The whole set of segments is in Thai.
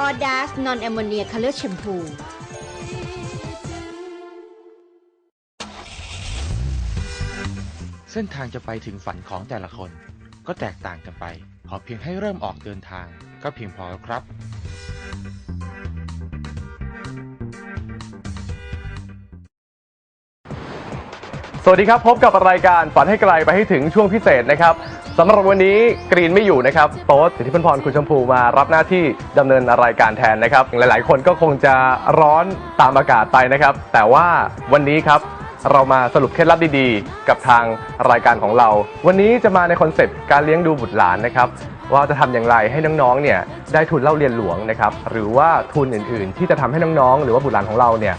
ออดาสนอนแอมโมเนียคัลเลอร์แชมพูเส้นทางจะไปถึงฝันของแต่ละคน ก็แตกต่างกันไป ขอเพียงให้เริ่มออกเดินทาง ก็เพียงพอแล้วครับ สวัสดีครับ พบกับรายการฝันให้ไกลไปให้ถึงช่วงพิเศษนะครับสำหรับวันนี้กรีนไม่อยู่นะครับโต๊ดสิทธิพันธ์พรคุณชมพูมารับหน้าที่ดำเนินรายการแทนนะครับ หลายๆ คนก็คงจะร้อนตามอากาศไปนะครับ แต่ว่าวันนี้ครับ เรามาสรุปเคล็ดลับดีๆ กับทางรายการของเรา วันนี้จะมาในคอนเซปต์การเลี้ยงดูบุตรหลานนะครับ ว่าจะทำอย่างไรให้น้องๆ เนี่ยได้ทุนเล่าเรียนหลวงนะครับ หรือว่าทุนอื่นๆ ที่จะทำให้น้องๆ หรือว่าบุตรหลานของเราเนี่ย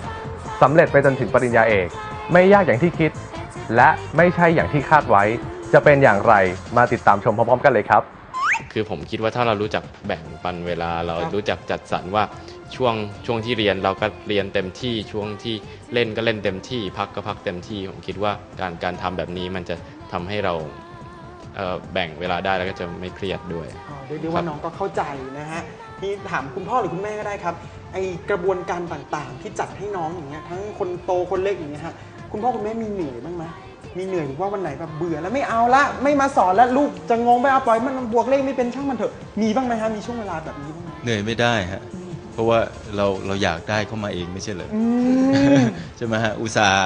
สำเร็จไปจนถึงปริญญาเอก ไม่ยากอย่างที่คิด และไม่ใช่อย่างที่คาดไว้ จะเป็นอย่างไรมาติดตามชมพร้อมๆ กันเลยครับ คือผมคิดว่าถ้าเรารู้จักแบ่งปันเวลาเราครับรู้จักจัดสรรว่าช่วงช่วงที่เรียนเราก็เรียนเต็มที่ช่วงที่เล่นก็เล่นเต็มที่ พักก็พักเต็มที่ ผมคิดว่าการการทำแบบนี้มันจะทำให้เราเอ่อแบ่งเวลาได้แล้วก็จะไม่เครียดด้วย อ๋อเรียกได้ครัว่าบน้องก็เข้าใจนะฮะที่ถามคุณพ่อหรือคุณแม่ก็ได้ครับไอกระบวนการต่างๆ ที่จัดให้น้องอย่างเงี้ยทั้งคนโตคนเล็กอย่างเงี้ยฮะคุณพ่อคุณแม่มีเหนื่อยบ้างไหม มีเหนื่อยหรือว่าวันไหนแบบเบื่อแล้วไม่เอาละไม่มาสอนแล้วลูกจะงงไปเอาปล่อยมันบวกเลขไม่เป็นช่างมันเถอะมีบ้างไหมฮะมีช่วงเวลาแบบนี้บ้างไหมเหนื่อยไม่ได้ฮะเพราะว่าเราเราอยากได้เข้ามาเองไม่ใช่เหรออืม ใช่ไหมฮะอุตส่าห์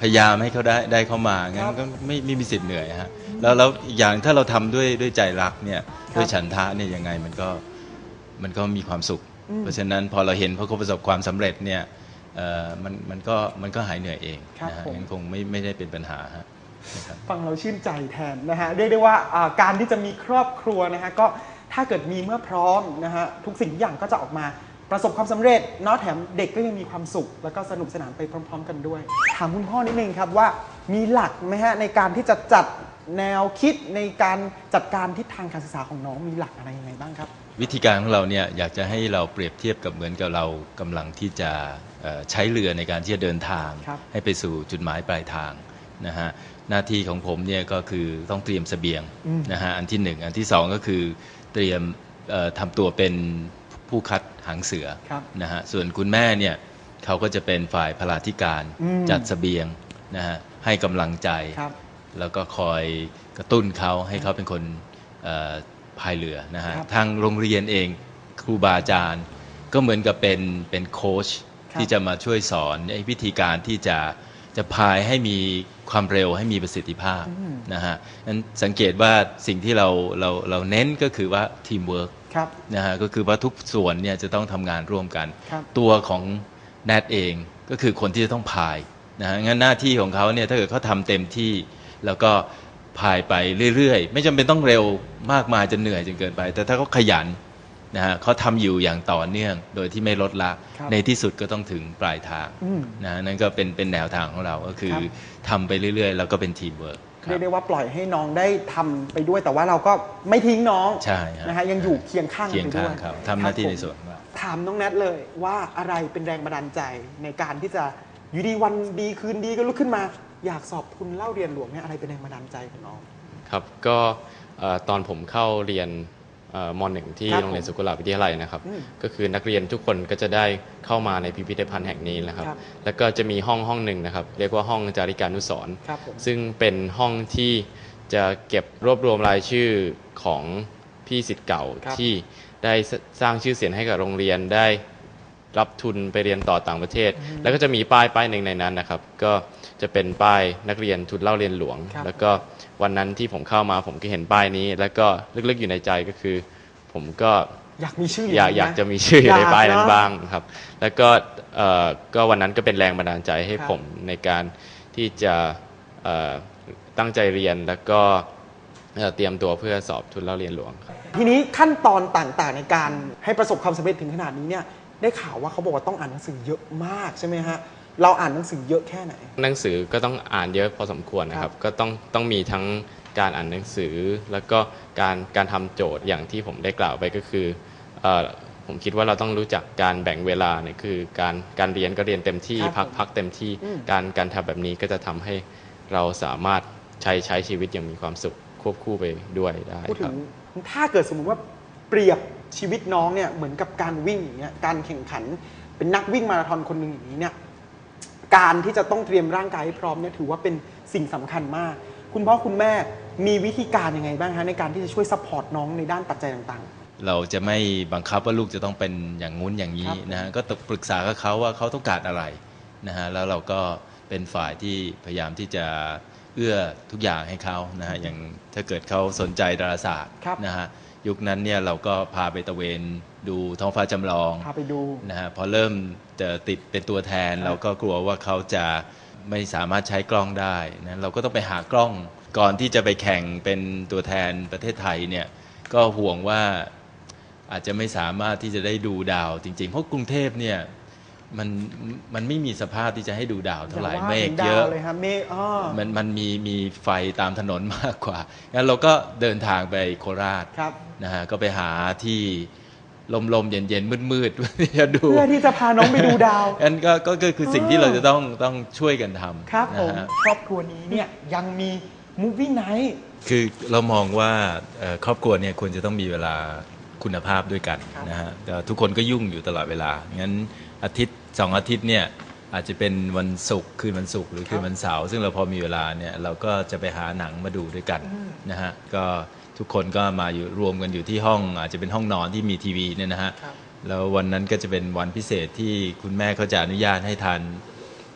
พยายามให้เขาได้ได้เข้ามางั้ครันบก็ไม่ไม่มีสิทธิ์เหนื่อยฮะแล้วแล้วอีกอย่างถ้าเราทำด้วยด้วยใจรักเนี่ยครับด้วยฉันทะเนี่ยยังไงมันก็มันก็มีความสุข อืม เพราะฉะนั้นพอเราเห็นพอเขาประสบความสำเร็จเนี่ยเอ่อ มันมันก็มันก็หายเหนื่อยเองครับนะฮะผม งั้นคงไม่ไม่ได้เป็นปัญหาฮะนะครับ ฟังเราชื่นใจแทนนะฮะเรียกได้ว่าอ่าการที่จะมีครอบครัวนะฮะก็ถ้าเกิดมีเมื่อพร้อมนะฮะทุกสิ่งทุกอย่างก็จะออกมาประสบความสำเร็จเนาะแถมเด็กก็ยังมีความสุข แล้วก็สนุกสนานไปพร้อม ๆ กันด้วย ถามคุณพ่อนิดนึงครับว่ามีหลักไหมฮะในการที่จะจัดแนวคิดในการจัดการทิศทางการศึกษาของน้องมีหลักอะไรยังไงบ้างครับ วิธีการของเราเนี่ยอยากจะให้เราเปรียบเทียบกับเหมือนกับเรากำลังที่จะเอ่อ ใช้เรือในการที่จะเดินทางครับให้ไปสู่จุดหมายปลายทางนะฮะหน้าที่ของผมเนี่ยก็คือต้องเตรียมเสบียงอืมนะฮะอันที่หนึ่งอันที่สองก็คือเตรียมเอ่อทำตัวเป็นผู้คัดหางเสือครับนะฮะส่วนคุณแม่เนี่ยเขาก็จะเป็นฝ่ายพลาธิการอืมจัดเสบียงนะฮะให้กำลังใจครับแล้วก็คอยกระตุ้นเขาให้เขาเป็นคนเอ่อพายเรือนะฮะครับทางโรงเรียนเองครูบาอาจารย์ ก็เหมือนกับเป็นเป็นโค้ชครับ ที่จะมาช่วยสอนไอ้วิธีการที่จะจะพายให้มีความเร็วให้มีประสิทธิภาพอืมนะฮะนั้นสังเกตว่าสิ่งที่เราเราเราเน้นก็คือว่าทีมเวิร์กครับนะฮะก็คือว่าทุกส่วนเนี่ยจะต้องทำงานร่วมกันครับตัวของแนทเองก็คือคนที่จะต้องพายนะฮะงั้นหน้าที่ของเขาเนี่ยถ้าเกิดเขาทำเต็มที่แล้วก็พายไปเรื่อยๆ ไม่จำเป็นต้องเร็วมากมายจนเหนื่อยจนเกินไป แต่ถ้าเขาขยัน นะฮะเขาทำอยู่อย่างต่อเนื่องโดยที่ไม่ลดละครับในที่สุดก็ต้องถึงปลายทางอืมนะฮะนั่นก็เป็นเป็นแนวทางของเราก็คือครับ ทำไปเรื่อยๆ แล้วก็เป็นทีมเวิร์กเรียกได้ว่าปล่อยให้น้องได้ทำไปด้วย แต่ว่าเราก็ไม่ทิ้งน้องใช่ฮะนะฮะยังอยู่เคียงข้างเคียงไปด้ข้าวงยเขาทำหน้าที่ครับในผมส่วนของเรา ถามน้องแนทเลยว่าอะไรเป็นแรงบันดาลใจในการที่จะอยู่ดีวันดีคืนดีก็ลุกขึ้นมา อยากสอบทุนเล่าเรียนหลวงเนี่ยอะไรเป็นแรงบันดาลใจของน้อง ครับก็เอ่อตอนผมเข้าเรียนเอ่อ มหนึ่งที่ครับโรงเรียนสุกุลาวิทยาลัยนะครับ อืมก็คือนักเรียนทุกคนก็จะได้เข้ามาในพิพิธภัณฑ์แห่งนี้นะครับ ครับ แล้วก็จะมีห้องห้องหนึ่งนะครับ เรียกว่าห้องจาริการนุสรณ์ ครับผม ซึ่งเป็นห้องที่จะเก็บรวบรวมรายชื่อของพี่สิทธิ์เก่าครับที่ได้สสร้างชื่อเสียงให้กับโรงเรียนได้รับทุนไปเรียนต่อต่างประเทศ แล้วก็จะมีป้ายป้ายหนึ่งในนั้นนะครับ ก็ จะเป็นป้ายนักเรียนทุนเล่าเรียนหลวง ครับ แล้วก็วันนั้นที่ผมเข้ามาผมก็เห็นป้ายนี้ แล้วก็ลึกๆอยู่ในใจก็คือ ผมก็อยากมีชื่ออยากงนี้อยากนจะมีชื่ออยู่ในอยากป้ายนั้นเนอะบ้างครับ แล้วก็เอ่อก็วันนั้นก็เป็นแรงบันดาลใจให้ครับผมในการที่จะเอ่อตั้งใจเรียนแล้วก็เอ่อเตรียมตัวเพื่อสอบทุนเล่าเรียนหลวงครับ ทีนี้ขั้นตอนต่างๆ ในการให้ประสบความสำเร็จถึงขนาดนี้เนี่ยได้ข่าวว่าเขาบอกว่าต้องอ่านหนังสือเยอะมากใช่ไหมฮะ เราอ่านหนังสือเยอะแค่ไหน หนังสือก็ต้องอ่านเยอะพอสมควรนะคครัรับบก็ต้องต้องมีทั้งการอ่านหนังสือ แล้วก็การการทำโจทย์อย่างที่ผมได้กล่าวไปก็คือเอ่อผมคิดว่าเราต้องรู้จักการแบ่งเวลาเนี่ยคือการการเรียนก็เรียนเต็มที่ ครับพักพักเต็มที่ อืม การการทำแบบนี้ก็จะทำให้เราสามารถใช้ใช้ชีวิตอย่างมีความสุขควบคู่ไปด้วยได้พูดคถึรับ งถ้าเกิดสมมุติว่าเปรียบชีวิตน้องเนี่ยเหมือนกับการวิ่งอย่างเงี้ยการแข่งขันเป็นนักวิ่งมาราธอนคนหนึ่งอย่างนี้เนี่ย การที่จะต้องเตรียมร่างกายให้พร้อมเนี่ยถือว่าเป็นสิ่งสำคัญมาก คุณพ่อคุณแม่มีวิธีการยังไงบ้างฮะในการที่จะช่วยซัพพอร์ตน้องในด้านปัจจัยต่างเราจะไม่บังคับว่าลูกจะต้องเป็นอย่างงู้นอย่างนี้ครับนะฮะก็ต้องปรึกษากับเขาว่าเขาต้องการอะไรนะฮะแล้วเราก็เป็นฝ่ายที่พยายามที่จะเอื้อทุกอย่างให้เขานะฮะอย่างถ้าเกิดเขาสนใจดาราศาสตร์ครับนะฮะยุคนั้นเนี่ยเราก็พาไปตะเวน ดูท้องฟ้าจำลองๆพาไปดูนะฮะพอเริ่มจะติดเป็นตัวแทนครับเราก็กลัวว่าเขาจะไม่สามารถใช้กล้องได้นะเราก็ต้องไปหากล้องก่อนที่จะไปแข่งเป็นตัวแทนประเทศไทยเนี่ยก็ห่วงว่าอาจจะไม่สามารถที่จะได้ดูดาวจริง ๆ เพราะกรุงเทพเนี่ยมันมันไม่มีสภาพที่จะให้ดูดาวเท่าไหร่อย่าว่าเมฆถึงดาเยวอะเลยครับเมฆอ้อมันมันมีมีไฟตามถนนมากกว่า งั้นเราก็เดินทางไปโคราชครับนะฮะก็ไปหาที่ ลมๆเย็นๆมืดๆเพื่อที่จะดูเพื่อที่จะพาน้องไปดูดาวอันก็ก็ก็คือสิ่งที่เราจะต้องต้องช่วยกันทำครับผมนะฮะครอบครัวนี้เนี่ยยังมีมูฟวี่ไนท์คือเรามองว่าเอ่อครอบครัวเนี่ยควรจะต้องมีเวลาคุณภาพด้วยกันครับนะฮะแต่ทุกคนก็ยุ่งอยู่ตลอดเวลางั้นอาทิตย์สองอาทิตย์เนี่ยอาจจะเป็นวันศุกร์คืนวันศุกร์หรือคืนวันเสาร์ซึ่งเราพอมีเวลาเนี่ยเราก็จะไปหาหนังมาดูด้วยกันนะฮะก็ ทุกคนก็มาอยู่รวมกันอยู่ที่ห้อง อาจจะเป็นห้องนอนที่มีทีวีเนี่ยนะฮะครับแล้ววันนั้นก็จะเป็นวันพิเศษที่คุณแม่เขาจะอนุญาตให้ทาน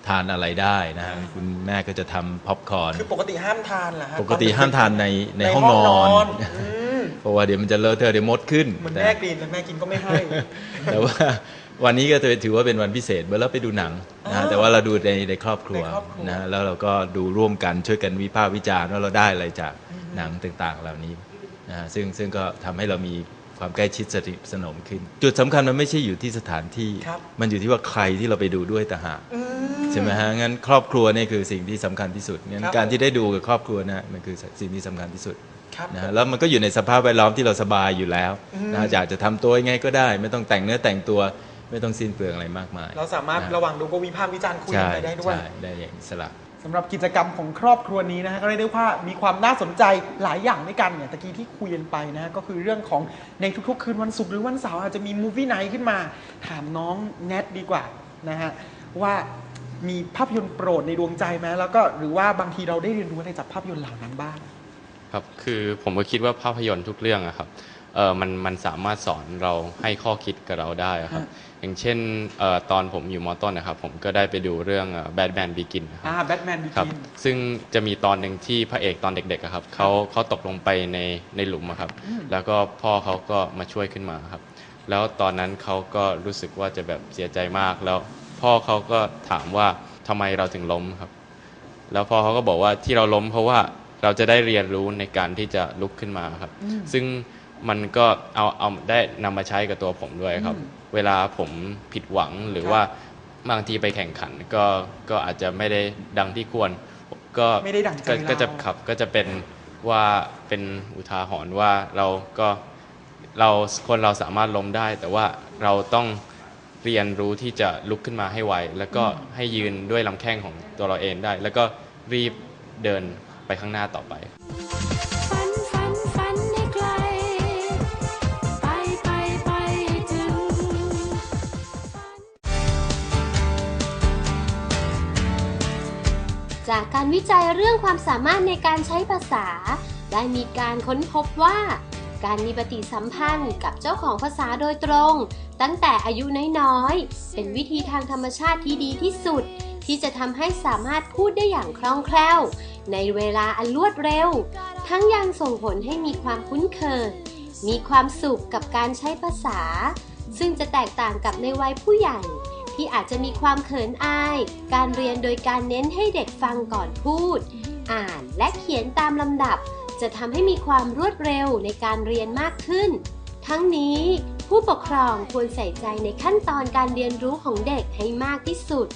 ทานอะไรได้นะฮะคุณแม่ก็จะทำพ็อปคอร์นคือปกติห้ามทานเหรอฮะปกติห้ามทานในในห้องนอนอืมเพราะว่าเดี๋ยวมันจะเลอะเทอะเดี๋ยวมดขึ้นเหมือนแต่แม่กรีนแล้วแม่กินก็ไม่ให้แต่ว่าวันนี้ก็ถือว่าเป็นวันพิเศษเมื่อเราไปดูหนังนะฮะอ่าแต่ว่าเราดูในในครอบครัวในครอบครัวนะฮะแล้วเราก็ดูร่วมกันช่วยกันวิพากษ์วิจารณ์ว่าเราได้อะไรจากหนังต่างๆ เหล่านี้ นะฮะซึ่งซึ่งก็ทำให้เรามีความใกล้ชิดสนิทสนมขึ้น จุดสำคัญมันไม่ใช่อยู่ที่สถานที่ครับมันอยู่ที่ว่าใครที่เราไปดูด้วยต่างหากอืใช่ไหมฮะงั้นครอบครัวนี่คือสิ่งที่สำคัญที่สุดงั้นครับการที่ได้ดูกับครอบครัวนะมันคือสิ่งที่สำคัญที่สุดครับนะฮะแล้วมันก็อยู่ในสภาพแวดล้อมที่เราสบายอยู่แล้วอืมนะอยากจะทำตัวยังไงก็ได้ ไม่ต้องแต่งเนื้อแต่งตัวไม่ต้องสิ้นเปลืองอะไรมากมาย เราสามารถนฮระหว่างดูก็วิพากษ์วิจารณ์คุยกันใช่ไปได้ด้วยใช่ได้อย่างอิสระ สำหรับกิจกรรมของครอบครัวนี้นะฮะก็เรียกได้ว่ามีความน่าสนใจหลายอย่างด้วยกันเนี่ยตะกี้ที่คุยกันไปนะฮะก็คือเรื่องของในทุกๆ คืนวันศุกร์หรือวันเสาร์อาจจะมีมูฟวี่ไนท์ขึ้นมา ถามน้องแนทดีกว่านะฮะว่ามีภาพยนตร์โปรดในดวงใจไหมแล้วก็หรือว่าบางทีเราได้เรียนรู้อะไรจากภาพยนตร์เหล่านั้นบ้าง ครับ คือผมก็คิดว่าภาพยนตร์ทุกเรื่องอะครับเออมันมันสามารถสอนเราให้ข้อคิดกับเราได้อะครับ ฮะ อย่างเช่นเออตอนผมอยู่มอต้นนะครับ ผมก็ได้ไปดูเรื่องแบทแมนบีกินครับอ่าแบทแมนบิครับกิน ซึ่งจะมีตอนหนึ่งที่พระเอกตอนเด็กๆอะครับเขาเขาตกลงไปในในหลุมอะครับ อืม แล้วก็พ่อเขาก็มาช่วยขึ้นมาครับ แล้วตอนนั้นเขาก็รู้สึกว่าจะแบบเสียใจมากแล้ว พ่อเขาก็ถามว่าทำไมเราถึงล้มครับ แล้วพ่อเขาก็บอกว่าที่เราล้มเพราะว่าเราจะได้เรียนรู้ในการที่จะลุกขึ้นมาครับอืมซึ่งมันก็เอาเอาได้นำมาใช้กับตัวผมด้วยครับ อืม เวลาผมผิดหวังหรือครับว่าบางทีไปแข่งขันก็ก็อาจจะไม่ได้ดังที่ควร ก็ไม่ได้ดั่งใจก็เราก็จะขับก็จะเป็นว่าเป็นอุทาหรณ์ว่าเราก็เราคนเราสามารถล้มได้ แต่ว่าเราต้องเรียนรู้ที่จะลุกขึ้นมาให้ไวแล้วก็ให้ยืนด้วยลำแข้งของตัวเราเองได้ แล้วก็รีบเดินไปข้างหน้าต่อไป จากการวิจัยเรื่องความสามารถในการใช้ภาษา ได้มีการค้นพบว่า การมีปฏิสัมพันธ์กับเจ้าของภาษาโดยตรง ตั้งแต่อายุน้อยๆ เป็นวิธีทางธรรมชาติที่ดีที่สุด ที่จะทำให้สามารถพูดได้อย่างคล่องแคล่ว ในเวลาอันรวดเร็ว ทั้งยังส่งผลให้มีความคุ้นเคย มีความสุขกับการใช้ภาษา ซึ่งจะแตกต่างกับในวัยผู้ใหญ่ ที่อาจจะมีความเขินอาย การเรียนโดยการเน้นให้เด็กฟังก่อนพูด อ่านและเขียนตามลำดับ จะทำให้มีความรวดเร็วในการเรียนมากขึ้น ทั้งนี้ผู้ปกครองควรใส่ใจในขั้นตอนการเรียนรู้ของเด็กให้มากที่สุด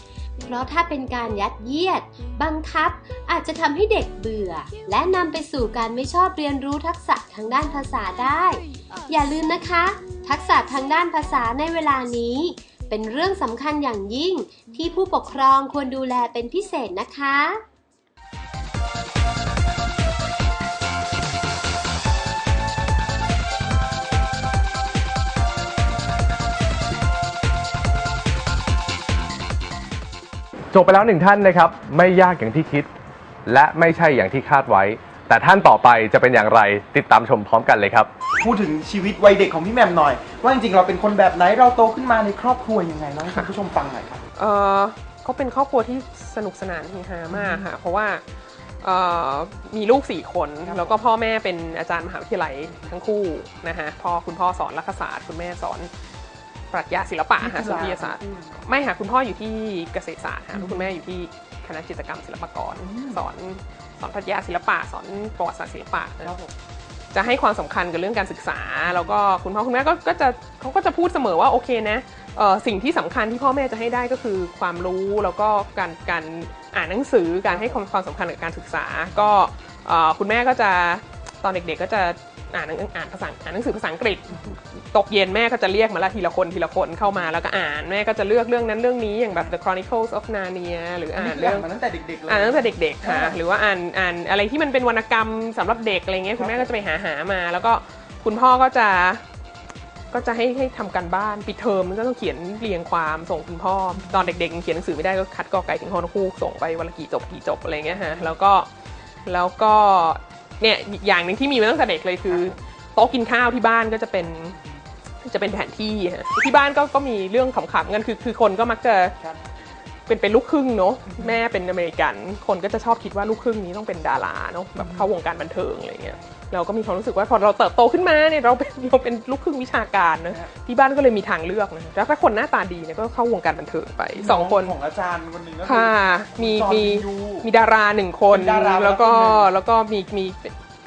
เพราะถ้าเป็นการยัดเยียด บังคับอาจจะทำให้เด็กเบื่อ และนำไปสู่การไม่ชอบเรียนรู้ทักษะทางด้านภาษาได้ อย่าลืมนะคะ ทักษะทางด้านภาษาในเวลานี้ เป็นเรื่องสำคัญอย่างยิ่ง ที่ผู้ปกครองควรดูแลเป็นพิเศษนะคะจบไปแล้วหนึ่งท่านนะครับ ไม่ยากอย่างที่คิด และไม่ใช่อย่างที่คาดไว้ แต่ท่านต่อไปจะเป็นอย่างไรติดตามชมพร้อมกันเลยครับ พูดถึงชีวิตวัยเด็กของพี่แหม่มหน่อย ว่าจริงๆเราเป็นคนแบบไหนเราโตขึ้นมาในครอบครัวยังไงเล่าให้คุณผู้ชมฟังหน่อยครับ เออเขาเป็นครอบครัวที่สนุกสนานเฮฮามากค่ะ เพราะว่าเอ่อมีลูกสี่คนครับแล้วก็พ่อแม่เป็นอาจารย์มหาวิทยาลัยทั้งคู่นะคะพ่อคุณพ่อสอนรัฐศาสตร์คุณแม่สอนปรัชญาศิลปะค่ะสุริยศาสตร์ ไม่ค่ะคุณพ่ออยู่ที่เกษตรศาสตร์ค่ะแล้วคุณแม่อยู่ที่ คณะจิตรกรรมศิลปากร สอนสอนปรัชญาศิลปะ สอนประวัติศาสตร์ศิลปะนะครับผมจะให้ความสำคัญกับเรื่องการศึกษา แล้วก็คุณพ่อคุณแม่ก็ก็จะเขาก็จะพูดเสมอว่าโอเคนะเอ่อสิ่งที่สำคัญที่พ่อแม่จะให้ได้ก็คือความรู้แล้วก็การการอ่านหนังสือการให้ความความสำคัญกับการศึกษา ก็เอ่อคุณแม่ก็จะตอนเด็กๆก็จะ อ่านหนังอ่านภาษาอ่านหนังสือภาษาอังกฤษ ตกเย็นแม่ก็จะเรียกมาละทีละคนทีละคนเข้ามาแล้วก็อ่านแม่ก็จะเลือกเรื่องนั้นเรื่องนี้อย่างแบบ The Chronicles of Narnia หรืออันอ่านี้นคือเรื่อ่าอนงมาตั้งแต่เด็กๆเลยอ่านตั้งแต่เด็กๆค่ะอ่าหรือว่าอ่านอ่านอะไรที่มันเป็นวรรณกรรมสำหรับเด็กอะไรเงี้ยคุณแม่ก็จะไปหาหามา แล้วก็คุณพ่อก็จะก็จะให้ให้ทำการบ้านปิดเทอมก็ต้องเขียนเรียงความส่งคุณพ่อ ตอนเด็กๆยังเขียนหนังสือไม่ได้ก็คัดกอไก่ถึงฮอนคูกส่งไปวันละกี่จบกี่จบอะไรเงี้ยฮะแล้วก็แล้วก็ เนี่ยอีกอย่างหนึ่งที่มีมาตั้งแต่เด็กเลยคือ โต๊ะกินข้าวที่บ้านก็จะเป็นจะเป็นแผนที่ฮะที่บ้านก็ก็มีเรื่องขำๆกันคือคือคนก็มักจะครับเป็นเป็นลูกครึ่งเนาะแม่เป็นอเมริกัน คนก็จะชอบคิดว่าลูกครึ่งนี้ต้องเป็นดาราเนาะแบบเข้าวงการบันเทิงอะไรเงี้ยเราก็มีความรู้สึกว่าพอเราเติบโตขึ้นมาเนี่ยเราเป็นเราเป็นลูกครึ่งวิชาการนะที่บ้านก็เลยมีทางเลือกนะแล้วถ้าคนหน้าตาดีเนี่ยก็เข้าวงการบันเทิงไปสองคนของอาจารย์คนหนึ่งก็อค่ะมีจอห์นมีวินยูมีดาราหนึ่งคนเป็นดาราแล้วก็คนหนึ่งแล้วก็มีมี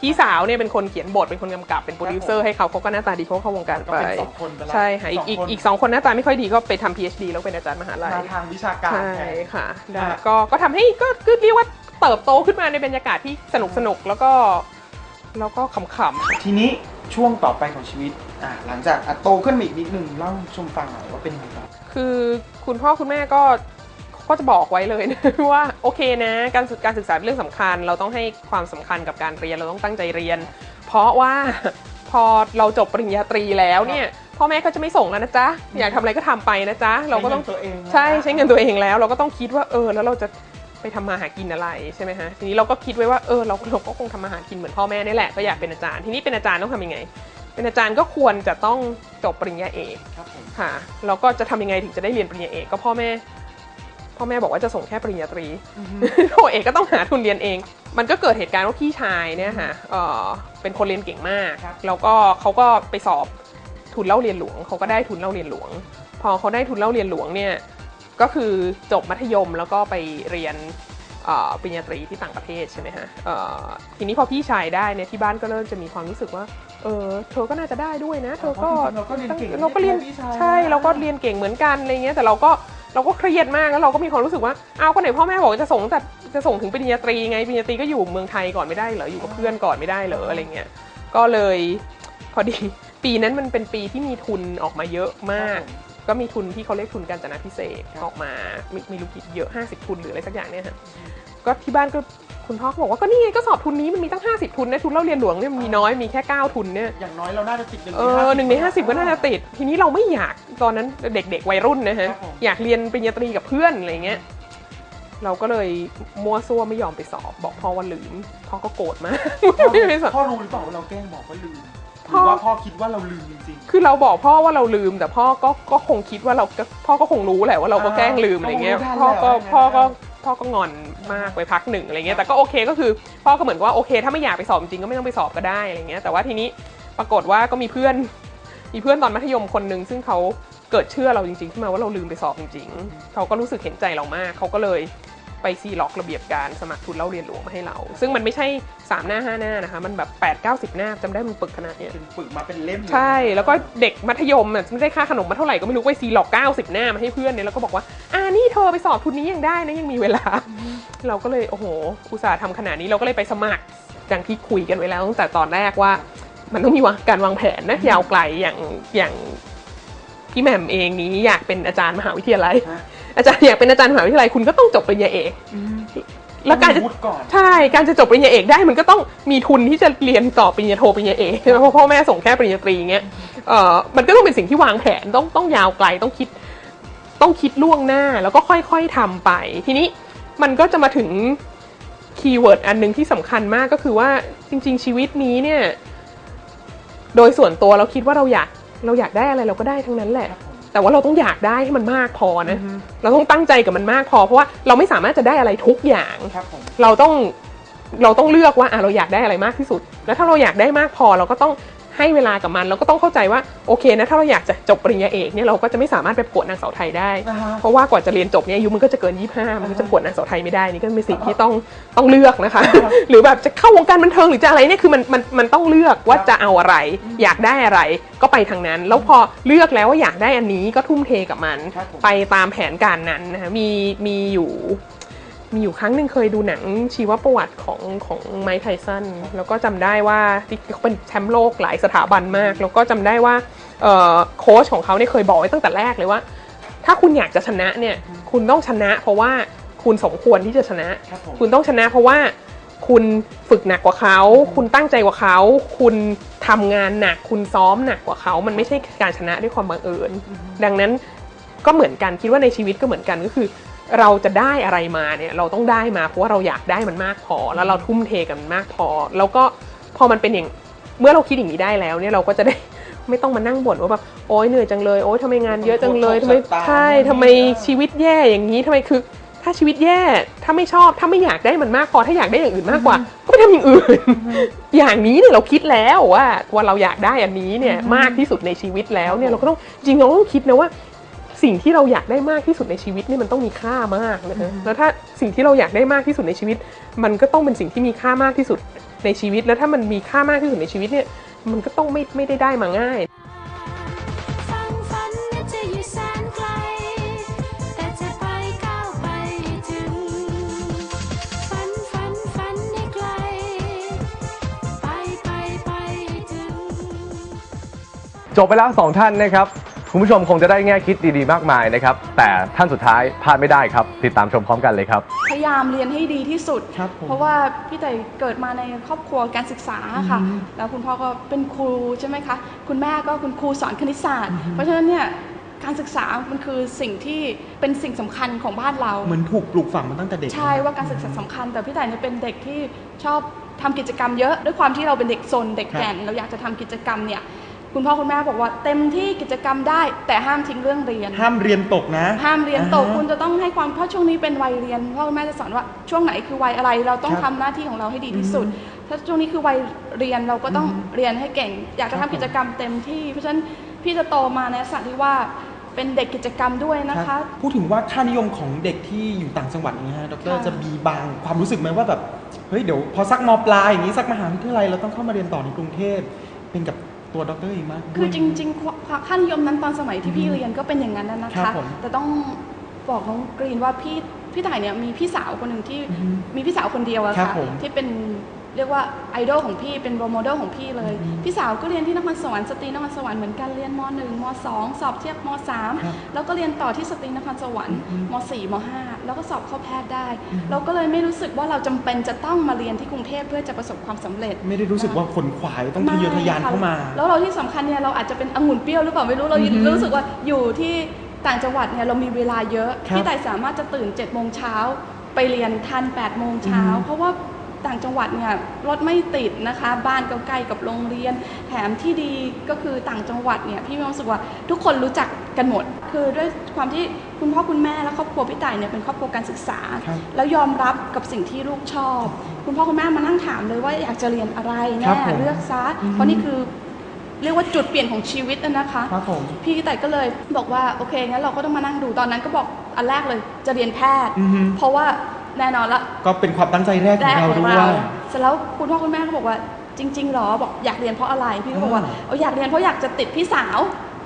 พี่สาวเนี่ยเป็นคนเขียนบทเป็นคนกำกับเป็นโปรดิวเซอร์ให้เขาเขาก็หน้าตาดีเขาก็เข้าวงการก็ไปเป็นสองคนไปแล้วใช่ค่ะอีกอีกอีกสองคนหน้าตาไม่ค่อยดีก็ไปทำ PhD แล้วเป็นอาจารย์มหาลัย มาทางวิชาการใช่แทน ค่ะได้อะ ก็ก็ทำให้ก็ก็เรียกว่าเติบโตขึ้นมาในบรรยากาศที่สนุกสนุกแล้วก็แล้วก็ขำทีนี้ช่วงต่อไปของชีวิตอ่าหลังจากอะโตขึ้นมาอีกนิดนึงเล่าให้ชมฟังหน่อยว่าเป็นยังไงต่อๆคือคุณพ่อคุณแม่ก็ ก็จะบอกไว้เลยนะว่าโอเคนะการศึกการศึกษาเป็นเรื่องสำคัญ เราต้องให้ความสำคัญกับการเรียนเราต้องตั้งใจเรียน เพราะว่าพอเราจบปริญญาตรีแล้วเนี่ยพ่อแม่ก็จะไม่ส่งแล้วนะจ๊ะอยากทำอะไรก็ทำไปนะจ๊ะเราก็ต้องใช้งินตัวเองนะใช่ใช้เงินตัวเองแล้ว เราก็ต้องคิดว่าเออแล้วเราจะไปทำมาหากินอะไรใช่ไหมฮะทีนี้เราก็คิดไว้ว่าเออเราเราก็คงทำมาหากินเหมือนพ่อแม่นี่แหละก็อยากเป็นอาจารย์ทีนี้เป็นอาจารย์ต้องทำยังไง เป็นอาจารย์ก็ควรจะต้องจบปริญญาเอกครับผมค่ะแล้วก็จะทำยังไงถึงจะได้เรียนปริญญาเอกก็พ่อแม่ พ่อแม่บอกว่าจะส่งแค่ปริญญาตรีโทเอกก็ต้องหาทุนเรียนเอง มันก็เกิดเหตุการณ์ว่าพี่ชายเนี่ยค่ะเอ่อเป็นคนเรียนเก่งมากครับแล้วก็เขาก็ไปสอบทุนเล่าเรียนหลวงเขาก็ได้ทุนเล่าเรียนหลวง พอเขาได้ทุนเล่าเรียนหลวงเนี่ยก็คือจบมัธยมแล้วก็ไปเรียนเอ่อปริญญาตรีที่ต่างประเทศใช่ไหมฮะเอ่อทีนี้พอพี่ชายได้เนี่ยที่บ้านก็เริ่มจะมีความรู้สึกว่า เออเธอก็น่าจะได้ด้วยนะ เธอก็เราก็เรียนเก่งเราก็เรียนพี่ชายใช่เราก็เรียนเก่งเหมือนกันอะไรเงี้ยแต่เราก็ เราก็เครียดมากแล้วเราก็มีความรู้สึกว่าเอาวก็ไหนพ่อแม่บอกจะส่งแต่จะส่งถึงปริญญาตรีไงปริญญาตรีก็อยู่เมืองไทยก่อนไม่ได้เหรออยู่กับเพื่อนก่อนไม่ได้เหรออะไรเงี้ยก็เลยพอดี ปีนั้นมันเป็นปีที่มีทุนออกมาเยอะมาก ก็มีทุนที่เขาเรียกทุนการจนาพิเศษออกมามีลูกกิจเยอะ 50 ทุนหรืออะไรสักอย่างเนี่ยฮะก็ที่บ้านก็ คุณพ่อก็บอกว่าก็นี่ไงก็สอบทุนนี้มันมีตั้ง 50 ทุนนะทุนเล่าเรียนหลวงเนี่ยมันมีน้อยมีแค่ 9 ทุนเนี่ยอย่างน้อยเราน่าจะติดหนึ่งเออหนึ่งในห้าสิบก็น่าจะติด ทีนี้เราไม่อยากตอนนั้นเด็กๆวัยรุ่นนะฮะครับผมอยากเรียนปริญญาตรีกับเพื่อนอะไรเงี้ยเราก็เลยมั่วซั่วไม่ยอมไปสอบ บอกพ่อว่าลืมพ่อก็โกรธมากไม่ไปสอบพ่อรู้หรือเปล่าว่าเราแกล้งบอกว่าลืมหพ่รืออว่าพ่อคิดว่าเราลืมจริงคือเราบอกพ่อว่าเราลืม แต่พ่อก็ก็คงคิดว่าเราก็พ่อก็คงรู้แหละว่าเราก็อ่าแกล้งลืมอะไรเงี้ยก็รู้ทันพ่อก็แล้วพ่อก็นะพ่อก็งอน มากไปพักหนึ่งอะไรเงี้ยแต่ก็โอเคก็คือพ่อก็เหมือนว่าโอเค ถ้าไม่อยากไปสอบจริงก็ไม่ต้องไปสอบก็ได้อะไรเงี้ยแต่ว่าทีนี้ปรากฏว่าก็มีเพื่อน มีเพื่อนตอนมัธยมคนหนึ่งซึ่งเขาเกิดเชื่อเราจริงๆขึ้นมาว่าเราลืมไปสอบจริง ๆเขาก็รู้สึกเห็นใจเรามากเขาก็เลย ไปซีล็อกระเบียบการสมัครทุนเล่าเรียนหลวงมาให้เรา ซึ่งมันไม่ใช่สามหน้าห้าหน้านะคะ มันแบบ 8 9 0 หน้าจำได้มันปึกขนาดเนี้ยๆเป็นปึกมาเป็นเล่มเลยใช่ แล้วก็เด็กมัธยมอะไม่ได้ค่าขนมมาเท่าไหร่ก็ไม่รู้ไปซีหลอก90 หน้ามาให้เพื่อนเนี่ยแล้วก็บอกว่าอ่านี่เธอไปสอบทุนนี้ยังได้นะยังมีเวลา เราก็เลยโอ้โหอุตส่าห์ทำขนาดนี้เราก็เลยไปสมัครดังที่คุยกันไว้แล้วตั้งแต่ตอนแรกว่ามันต้องมีวางการวางแผนนะยาวไกลอย่างอย่างพี่แหม่มเองนี้อยากเป็นอาจารย์มหาวิทยาลัยฮะ อาจารย์อยากเป็นอาจารย์มหาวิทยาลัยคุณก็ต้องจบปริญญาเอกแล้วการจะต้องมีวุฒิก่อนใช่การจะจบปริญญาเอกได้มันก็ต้องมีทุนที่จะเรียนต่อปริญญาโทปริญญาเอกใช่ไหมเพราะพ่อแม่ส่งแค่ปริญญาตรีเงี้ยเอ่อมันก็ต้องเป็นสิ่งที่วางแผนต้องต้องยาวไกลต้องคิดต้องคิดล่วงหน้าแล้วก็ค่อยๆทำไป ทีนี้มันก็จะมาถึงคีย์เวิร์ดอันหนึ่งที่สำคัญมากก็คือว่าจริง ๆ ชีวิตนี้เนี่ย โดยส่วนตัวเราคิดว่าเราอยากเราอยากได้อะไรเราก็ได้ทั้งนั้นแหละ แต่ว่าเราต้องอยากได้ให้มันมากพอนะ เราต้องตั้งใจกับมันมากพอ เพราะว่าเราไม่สามารถจะได้อะไรทุกอย่างครับผมเราต้องเราต้องเลือกว่าอะเราอยากได้อะไรมากที่สุด แล้วถ้าเราอยากได้มากพอเราก็ต้อง ให้เวลากับมันเราก็ต้องเข้าใจว่าโอเคนะถ้าเราอยากจะจบปริญญาเอกเนี่ยเราก็จะไม่สามารถไปประกวดนางสาวไทยได้อ่าฮะเพราะว่ากว่าจะเรียนจบเนี่ยอายุมันก็จะเกิน 25 มันก็จะประกวดนางสาวไทยไม่ได้นี่ก็เป็นสิ่งที่ต้องต้องเลือกนะคะ หรือแบบจะเข้าวงการบันเทิงหรือจะอะไรเนี่ยคือมันมันมันต้องเลือกว่าจะเอาอะไร อยากได้อะไรก็ไปทางนั้น แล้วพอเลือกแล้วว่าอยากได้อันนี้ก็ทุ่มเทกับมันครับผมไปตามแผนการนั้นนะคะมีมีอยู่ มีอยู่ครั้งหนึ่งเคยดูหนังชีวประวัติของของไมค์ไทสันแล้วก็จำได้ว่าที่เขาเป็นแชมป์โลกหลายสถาบันมาก แล้วก็จำได้ว่าเอ่อโค้ชของเขาเนี่ยเคยบอกไว้ตั้งแต่แรกเลยว่า ถ้าคุณอยากจะชนะเนี่ยคุณต้องชนะ เพราะว่าคุณสมควรที่จะชนะครับผมคุณต้องชนะ เพราะว่าคุณฝึกหนักกว่าเขา คุณตั้งใจกว่าเขา คุณทำงานหนัก คุณซ้อมหนักกว่าเขา มันไม่ใช่การชนะด้วยความบังเอิญ ดังนั้นก็เหมือนกันคิดว่าในชีวิตก็เหมือนกันก็คือ เราจะได้อะไรมาเนี่ยเราต้องได้มาเพราะว่าเราอยากได้มันมากพอ แล้วเราทุ่มเทกับมันมากพอ แล้วก็พอมันเป็นอย่างเมื่อเราคิดอย่างนี้ได้แล้วเนี่ยเราก็จะได้ไม่ต้องมานั่งบ่นว่าแบบโอ๊ยเหนื่อยจังเลยโอ๊ยทำไมงานเยอะจังเลยทำไมใช่ทำไมชีวิตแย่อย่างนี้ทำไมคือถ้าชีวิตแย่ถ้าไม่ชอบถ้าไม่อยากได้มันมากพอถ้าอยากได้อย่างอื่นมากกว่า ก็ไปทำอย่างอื่น อย่างนี้เนี่ยเราคิดแล้วว่าว่าเราอยากได้อันนี้เนี่ยมากที่สุดในชีวิตแล้วเนี่ยเราก็ต้องจริงเราต้องคิดนะว่า สิ่งที่เราอยากได้มากที่สุดในชีวิตนี่มันต้องมีค่ามากนะฮะแล้วถ้าสิ่งที่เราอยากได้มากที่สุดในชีวิต มันก็ต้องเป็นสิ่งที่มีค่ามากที่สุดในชีวิต แล้วถ้ามันมีค่ามากที่สุดในชีวิตเนี่ยมันก็ต้องไม่ไม่ได้ได้มาง่ายฟังฝันนั้นจะอยู่แสนไกลแต่จะไปก้าวไปให้ถึงฝันฝันฝันให้ไกลไปไปไปให้ถึงจบไปแล้วสองท่านนะครับ คุณผู้ชมคงจะได้แง่คิดดีๆ มากมายนะครับ แต่ท่านสุดท้ายพลาดไม่ได้ครับ ติดตามชมพร้อมกันเลยครับ พยายามเรียนให้ดีที่สุด ครับผมเพราะว่าพี่แต่เกิดมาในครอบครัวการศึกษาค่ะแล้วคุณพ่อก็เป็นครูใช่ไหมคะ คุณแม่ก็คุณครูสอนคณิตศาสตร์เพราะฉะนั้นเนี่ยการศึกษามันคือสิ่งที่เป็นสิ่งสำคัญของบ้านเรา เหมือนถูกปลูกฝังมาตั้งแต่เด็ก ใช่ว่าการศึกษาสำคัญ แต่พี่แต่เนี่ยเป็นเด็กที่ชอบทำกิจกรรมเยอะ ด้วยความที่เราเป็นเด็กซนเด็กแก่นเราอยากจะทำกิจกรรมเนี่ย คุณพ่อคุณแม่บอกว่าเต็มที่กิจกรรมได้ แต่ห้ามทิ้งเรื่องเรียน ห้ามเรียนตกนะ ห้ามเรียนตกอ่าฮะคุณจะต้องให้ความเพราะช่วงนี้เป็นวัยเรียนพ่อคุณแม่จะสอนว่าช่วงไหนคือวัยอะไร เราต้องครัทำบหน้าที่ของเราให้ดีที่สุด ถ้าช่วงนี้คือวัยเรียนเราก็ต้องเรียนให้เก่ง อยากจะครัทำบกิจกรรมเต็มที่ เพราะฉะนั้นพี่จะโตมาในลักษณะที่ว่าเป็นเด็กกิจกรรมด้วยนะคคะรับพูดถึงว่าค่านิยมของเด็กที่อยู่ต่างจังหวัดอย่างนี้ฮะดรค่ะจะมีบางความรู้สึกไหมว่าแบบเฮ้ยเดี๋ยวพอสักมปลายอย่างนี้สักมหาวิทยาลัยเราต้องเข้ามาเรียนต่อในกรุงเทพเป็นกับ ตัวดรเองมากคือจริงๆความค่านิยมนั้นตอนสมัยที่พี่เรียนก็เป็นอย่างนั้นนะครัคะ บผมแต่ต้องบอกน้องกรีนว่าพี่พี่ถ่ายเนี่ยมีพี่สาวคนหนึ่งที่มีพี่สาวคนเดียวอะครัค่ะบผมที่เป็น เรียกว่าไอดอลของพี่เป็นโรโมเดลของพี่เลย พี่สาวก็เรียนที่นครสวรรค์สตรีนครสวรรค์เหมือนกันเรียนม .1 ม .2 สอบเทียบมครับ .3 แล้วก็เรียนต่อที่สตรีนครสวรรค์ม .4 ม .5 แล้วก็สอบเข้าแพทย์ได้ เราก็เลยไม่รู้สึกว่าเราจำเป็นจะต้องมาเรียนที่กรุงเทพเพื่อจะประสบความสำเร็จ ไม่ได้รู้สึกว่าขนขวายต้องทะเยอทะยานเข้ามาไค่ะแล้วเราที่สำคัญเนี่ยเราอาจจะเป็นองุ่นเปรี้ยวหรือเปล่าไม่รู้เราอือฮึรู้สึกว่าอยู่ที่ต่างจังหวัดเนี่ยเรามีเวลาเยอะครับพี่แต่สามารถจะตื่น7จ็ดโมงเช้าไปเรียนทัน8โมงเช้าอืมเพราะว่า ต่างจังหวัดเนี่ยรถไม่ติดนะคะ บ้านก็ใกล้กับโรงเรียน แถมที่ดีก็คือต่างจังหวัดเนี่ยพี่มีความรู้สึกว่าทุกคนรู้จักกันหมด คือด้วยความที่คุณพ่อคุณแม่และครอบครัวพี่ต่ายเนี่ยเป็นครอบครัวการศึกษาครับแล้วยอมรับกับสิ่งที่ลูกชอบ คุณพ่อคุณแม่มานั่งถามเลยว่าอยากจะเรียนอะไรครัแน่บผมเลือกซะอืมเพราะนี่คือเรียกว่าจุดเปลี่ยนของชีวิตอะนะคะครับผมพี่แต่ก็เลยบอกว่าโอเคงั้นเราก็ต้องมานั่งดูตอนนั้นก็บอกอันแรกเลยจะเรียนแพทย์อือฮึเพราะว่า แน่นอนละก็เป็นความตั้งใจแรกขแรองกเราของด้วเรายเสร็จแล้วคุณพ่อคุณแม่ก็บอกว่า จริงๆหรอบอกอยากเรียนเพราะอะไรพี่ก็บอกว่าอ่าเอาอยากเรียนเพราะอยากจะติดพี่สาว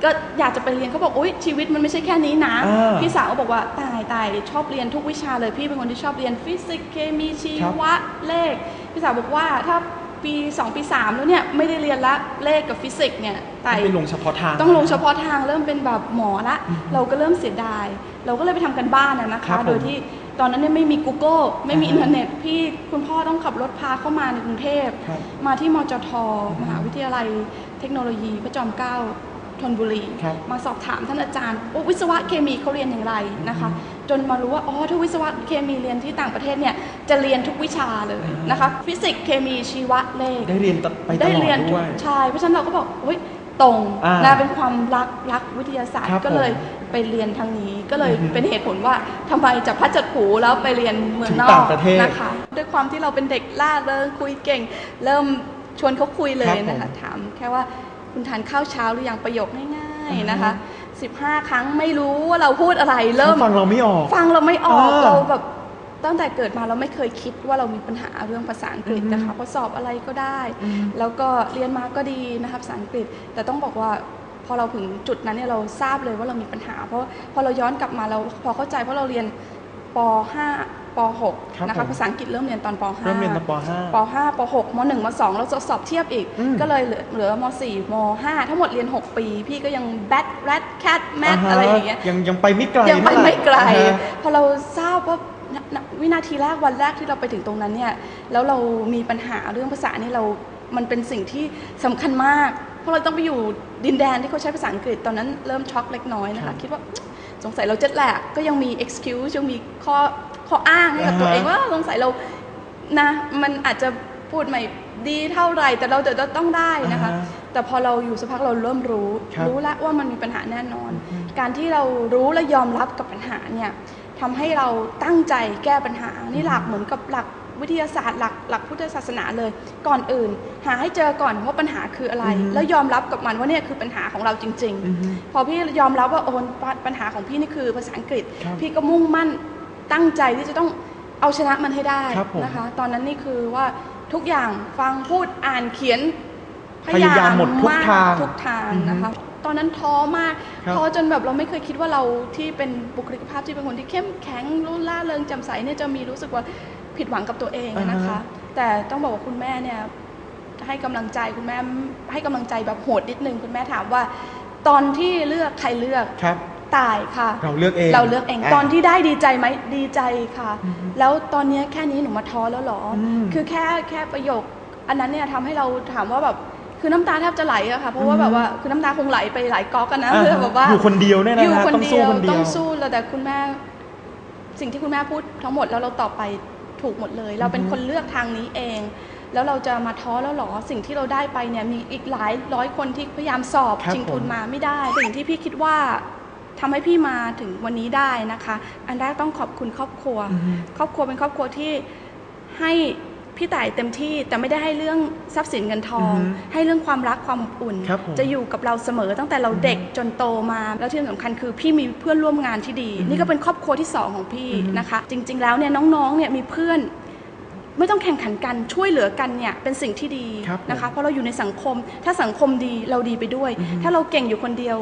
ก็อยากจะไปเรียนเขาบอกอุ้ยชีวิตมันไม่ใช่แค่นี้นะ อ่าพี่สาวก็บอกว่าตายตายชอบเรียนทุกวิชาเลยพี่เป็นคนที่ชอบเรียนฟิสิกส์เคมีชีครับวะเลข พี่สาวบอกว่าถ้าปีสองปีสามแล้วเนี่ยไม่ได้เรียนละเลขกับฟิสิกส์เนี่ยต้ตาองยไปลงเฉพาะทาง ต้องลงเฉพาะทางเริ่มเป็นแบบหมอละเราก็เริ่มเสียดาย เราก็เลยไปทำกันบ้านอะนะครัคะ บผมโดยที่ ตอนนั้นเนี่ยไม่มี Google ไม่มีอ่าฮะอินเทอร์เน็ตพี่คุณพ่อต้องขับรถพาเข้ามาในกรุงเทพ ครับ มาที่มจท มหาวิทยาลัย เทคโนโลยีพระจอมเกล้าธนบุรี ครับมาสอบถามท่านอาจารย์ว่าวิศวะเคมีเขาเรียนอย่างไรนะคะ จนมารู้ว่าอ๋อถ้าวิศวะเคมีเรียนที่ต่างประเทศเนี่ยจะเรียนทุกวิชาเลยนะคะ ฟิสิกส์เคมีชีวะเลข ได้เรียนไปตได้ลอดเรียนด้วย ใช่เพราะฉะนั้นเราก็บอกเฮ้ยตรงอ่านะเป็นความรักรักวิทยาศาสตร์ครับก็เลย ผม ไปเรียนทางนี้ก็เลยอือฮึเป็นเหตุผลว่าทำไมจับพัดจัดผูแล้วไปเรียนเมืองนถึงอต่ากงประเทศนะคะด้วยความที่เราเป็นเด็กล่าเริงคุยเก่ง เริ่มชวนเขาคุยเลยครับผมนะคะถามแค่ว่าคุณทานข้าวเช้าหรือยังประโยคง่ายๆนะคะ 15 ครั้งไม่รู้ว่าเราพูดอะไรเริ่ม ฟังเราไม่ออก ฟังเราไม่ออกอ่าเราแบบตั้งแต่เกิดมาเราไม่เคยคิดว่าเรามีปัญหาเรื่องภาษาอังกฤษอือฮึนะคะเพราะสอบอะไรก็ได้ อืมแล้วก็เรียนมาก็ดีนะคะภาษาอังกฤษ แต่ต้องบอกว่า พอเราถึงจุดนั้นเนี่ยเราทราบเลยว่าเรามีปัญหา เพราะพอเราย้อนกลับมาเราพอเข้าใจเพราะเราเรียนป .5 ปครับ .6 นะผคะมภาษาอังกฤษเริ่มเรียนตอนป .5 เริ่มเรียนตอนปป .5 ป .6 ม .1 ม .2 เราจะสอบเทียบอีกอืมก็เลยเหลือเหลือม .4 ม .5 ทั้งหมดเรียน 6 ปี พี่ก็ยังแบทแรดแคทแมทฮอะไรอย่างเงี้ยยังยังไปไม่ไกลยังไปไม่ไกลอ่าฮะพอเราทราบว่าณณวินาทีแรกวันแรกที่เราไปถึงตรงนั้นเนี่ยแล้วเรามีปัญหาเรื่องภาษานี่เรามันเป็นสิ่งที่สำคัญมาก เพราะเราต้องไปอยู่ดินแดนที่เขาใช้ภาษาอังกฤษตอนนั้นเริ่มช็อกเล็กน้อยนะครัคะบคิดว่าสงสัยเราเจ็ดแหลกก็ยังมี excuse ยังมีข้อข้ออ้างให้กับอ่าฮะตัวเองว่าสงสัยเรานะมันอาจจะพูดไม่ดีเท่าไหร่แต่เราเดี๋ยวเราต้องได้นะคะอ่าฮะแต่พอเราอยู่สักพักเราเริ่มรู้ครับรู้แล้วว่ามันมีปัญหาแน่นอนอือฮึการที่เรารู้และยอมรับกับปัญหาเนี่ยทำให้เราตั้งใจแก้ปัญหานี่หลักเหมือนกับหลัก วิทยาศาสตร์หลักหลักพุทธศาสนาเลย ก่อนอื่น หาให้เจอก่อนว่าปัญหาคืออะไรอือฮึแล้วยอมรับกับมันว่าเนี่ยคือปัญหาของเราจริงอือฮึๆพอพี่ยอมรับว่าโอนปัญหาของพี่นี่คือภาษาอังกฤษครับพี่ก็มุ่งมั่นตั้งใจที่จะต้องเอาชนะมันให้ได้ครับผมนะคะ ตอนนั้นนี่คือว่าทุกอย่างฟังพูดอ่านเขียนพยายามหมดทุกทางทุกทางอือฮึนะคะตอนนั้นท้อมากครับท้อจนแบบเราไม่เคยคิดว่าเราที่เป็นบุคลิกภาพที่เป็นคนที่เข้มแข็งรุ่ล่าเริงแจำใสเนี่ยจะมีรู้สึกว่า ผิดหวังกับตัวเองนะคะ แต่ต้องบอกว่าคุณแม่เนี่ยให้กำลังใจคุณแม่ให้กำลังใจแบบโหดนิดนึงคุณแม่ถามว่า ตอนที่เลือกใครเลือกครับตายค่ะ เราเลือกเองเราเลือกเองอะตอนที่ได้ดีใจไหมดีใจค่ะอือฮึแล้วตอนเนี้ยแค่นี้หนูมาท้อแล้วเหรออมคือแค่แค่ประโยค อันนั้นเนี่ยทำให้เราถามว่าแบบคือน้ำตาแทบจะไหลอะค่ะเพราะว่าอือฮึแบบว่าคือน้ำตาคงไหลไปหลายก๊อกกันนะอ่าเพื่อแบบว่าอยู่คนเดียวเนี่ยนะอยู่ฮะคนต้องเดีสู้ยวคนเดียวต้องสู้แล้วแต่คุณแม่ สิ่งที่คุณแม่พูดทั้งหมดแล้วเราตอบไป ถูกหมดเลย เราเป็นอือฮึคนเลือกทางนี้เอง แล้วเราจะมาท้อแล้วเหรอสิ่งที่เราได้ไปเนี่ยมีอีกหลายร้อยคนที่พยายามสอบครับชิงทุนผม มาไม่ได้ สิ่งที่พี่คิดว่าทำให้พี่มาถึงวันนี้ได้นะคะ อันแรกต้องขอบคุณครอบครัว อือฮึครอบครัวเป็นครอบครัวที่ให้ พี่ต่ายเต็มที่แต่ไม่ได้ให้เรื่องทรัพย์สินเงินทองอือฮึให้เรื่องความรักความอบอุ่นครับผมจะอยู่กับเราเสมอตั้งแต่เราเด็กจนโตมา แล้วที่สำคัญคือพี่มีเพื่อนร่วมงานที่ดีอือฮึนี่ก็เป็นครอบครัวที่สองของพี่อือฮึนะคะ จริง ๆ แล้วเนี่ยน้องๆเนี่ยมีเพื่อนไม่ต้องแข่งขันกันช่วยเหลือกันเนี่ยเป็นสิ่งที่ดีครับผมนะคะ เพราะเราอยู่ในสังคม ถ้าสังคมดีเราดีไปด้วยอือฮึถ้าเราเก่งอยู่คนเดียว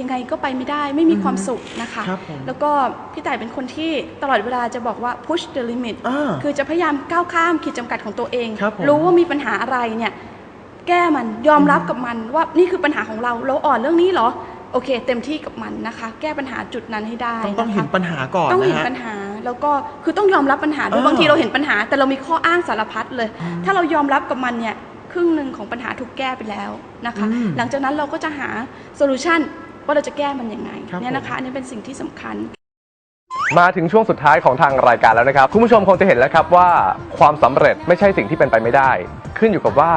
ยังไงก็ไปไม่ได้ไม่มีความสุขนะคะ ครับผมแล้วก็พี่ต่ายเป็นคนที่ตลอดเวลาจะบอกว่า push the limit อ่าคือจะพยายามก้าวข้ามขีดจำกัดของตัวเอง ครับผมรู้ว่ามีปัญหาอะไรเนี่ย แก้มันยอมรับกับมันว่านี่คือปัญหาของเราเราอ่อนเรื่องนี้เหรอ โอเค เต็มที่กับมันนะคะ แก้ปัญหาจุดนั้นให้ได้ต้องต้องะคะเห็นปัญหาก่อนต้องนะเห็นฮะ ปัญหาแล้วก็คือต้องยอมรับปัญหาด้วยอ่าบางทีเราเห็นปัญหา แต่เรามีข้ออ้างสารพัดเลยอืมถ้าเรายอมรับกับมันเนี่ยครึ่งหนึ่งของปัญหาถูกแก้ไปแล้วนะคะ อืม หลังจากนั้นเราก็จะหาโซลูชัน ว่าเราจะแก้มันยังไงครับเนี่ยนะผมคะอันนี้เป็นสิ่งที่สำคัญ มาถึงช่วงสุดท้ายของทางรายการแล้วนะครับ คุณผู้ชมคงจะเห็นแล้วครับว่าความสำเร็จไม่ใช่สิ่งที่เป็นไปไม่ได้ ขึ้นอยู่กับว่า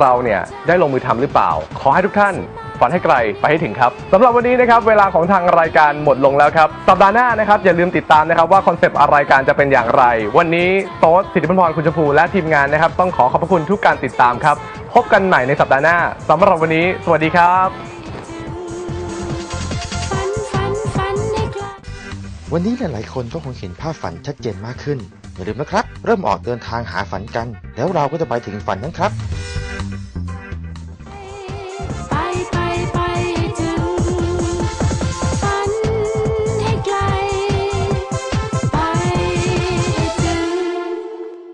เราเนี่ยได้ลงมือทำหรือเปล่า ขอให้ทุกท่านฝันให้ไกลไปให้ถึงครับสำหรับวันนี้นะครับเวลาของทางรายการหมดลงแล้วครับสัปดาห์หน้านะครับอย่าลืมติดตามนะครับว่าคอนเซปต์รายการจะเป็นอย่างไร วันนี้โต๊ดสิทธิพันธ์พรคุณชมพูและทีมงานนะครับต้องขอขอบพระคุณทุกการติดตามครับพบกันใหม่ในสัปดาห์หน้าสำหรับวันนี้ สวัสดีครับ วันนี้หลายๆ คนก็คงเห็นภาพฝันชัดเจนมากขึ้นอย่าลืมนะครับ เริ่มออกเดินทางหาฝันกัน แล้วเราก็จะไปถึงฝันนั้นครับ